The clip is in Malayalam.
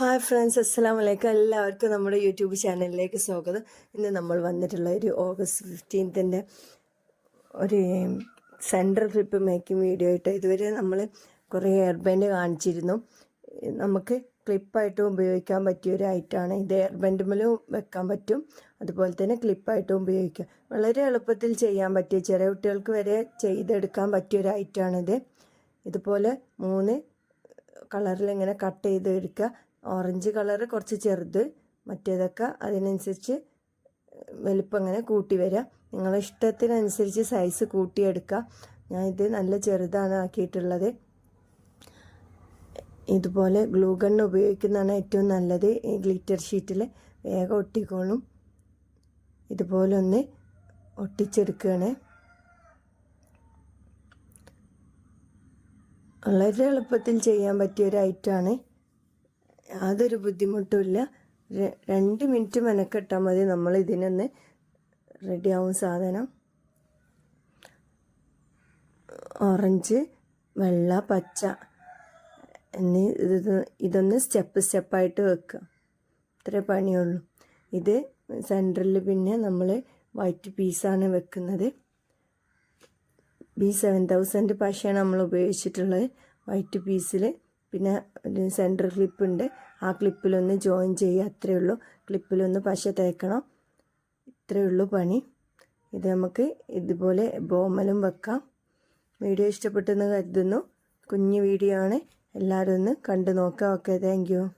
ഹായ് ഫ്രണ്ട്സ് അസ്സാം വലൈക്കും എല്ലാവർക്കും നമ്മുടെ യൂട്യൂബ് ചാനലിലേക്ക് സ്വാഗതം. ഇന്ന് നമ്മൾ വന്നിട്ടുള്ള ഒരു ഓഗസ്റ്റ് ഫിഫ്റ്റീൻത്തിന്റെ ഒരു സെൻട്രൽ ട്രിപ്പ് മേക്കിംഗ് വീഡിയോ ആയിട്ട് ഇതുവരെ നമ്മൾ കുറേ എയർബാൻഡ് കാണിച്ചിരുന്നു. നമുക്ക് ക്ലിപ്പായിട്ടും ഉപയോഗിക്കാൻ പറ്റിയ ഒരു ഐറ്റമാണ് ഇത് എയർ മേലും വെക്കാൻ പറ്റും. അതുപോലെ തന്നെ ക്ലിപ്പായിട്ടും ഉപയോഗിക്കാം. വളരെ എളുപ്പത്തിൽ ചെയ്യാൻ പറ്റിയ ചെറിയ കുട്ടികൾക്ക് വരെ ചെയ്തെടുക്കാൻ പറ്റിയ ഒരു ഐറ്റമാണിത് ഇതുപോലെ മൂന്ന് കളറിൽ ഇങ്ങനെ കട്ട് ചെയ്ത് എടുക്കുക ഓറഞ്ച് കളറ് കുറച്ച് ചെറുത് മറ്റേതൊക്കെ അതിനനുസരിച്ച് വലിപ്പം അങ്ങനെ കൂട്ടി വരിക നിങ്ങളെ ഇഷ്ടത്തിനനുസരിച്ച് സൈസ് കൂട്ടിയെടുക്കുക ഞാൻ ഇത് നല്ല ചെറുതാണ് ആക്കിയിട്ടുള്ളത്. ഇതുപോലെ ഗ്ലൂ ഗൺ ഉപയോഗിക്കുന്നതാണ് ഏറ്റവും നല്ലത്. ഈ ഗ്ലിറ്റർ ഷീറ്റിൽ വേഗം ഒട്ടിക്കോളും. ഇതുപോലെ ഒന്ന് ഒട്ടിച്ചെടുക്കുകയാണ് വളരെ എളുപ്പത്തിൽ ചെയ്യാൻ പറ്റിയ ഒരു ഐറ്റമാണ് യാതൊരു ബുദ്ധിമുട്ടുമില്ല രണ്ട് മിനിറ്റ് മെനക്കെട്ടാൽ മതി നമ്മൾ ഇതിനൊന്ന് റെഡിയാവും സാധനം. ഓറഞ്ച് വെള്ള പച്ച. എന്നീ ഇത് ഇതൊന്ന് സ്റ്റെപ്പ് സ്റ്റെപ്പായിട്ട് വെക്കുക ഇത്രേ പണിയുള്ളൂ. ഇത് സെന്ററിൽ പിന്നെ നമ്മൾ വൈറ്റ് പീസാണ് വെക്കുന്നത്. ബി സെവൻ തൗസൻഡ് പശയാണ് നമ്മൾ ഉപയോഗിച്ചിട്ടുള്ളത് വൈറ്റ് പീസിൽ പിന്നെ സെന്റർ ക്ലിപ്പുണ്ട് ആ ക്ലിപ്പിലൊന്ന് ജോയിൻ ചെയ്യുക. അത്രയേ ഉള്ളൂ. ക്ലിപ്പിലൊന്ന് പശ തേക്കണം. ഇത്രയേ ഉള്ളൂ പണി. ഇത് നമുക്ക് ഇതുപോലെ ബോമലും വെക്കാം. വീഡിയോ ഇഷ്ടപ്പെട്ടെന്ന് കരുതുന്നു. കുഞ്ഞു വീഡിയോ ആണ്. എല്ലാവരും ഒന്ന് കണ്ടു നോക്കാം ഓക്കെ താങ്ക്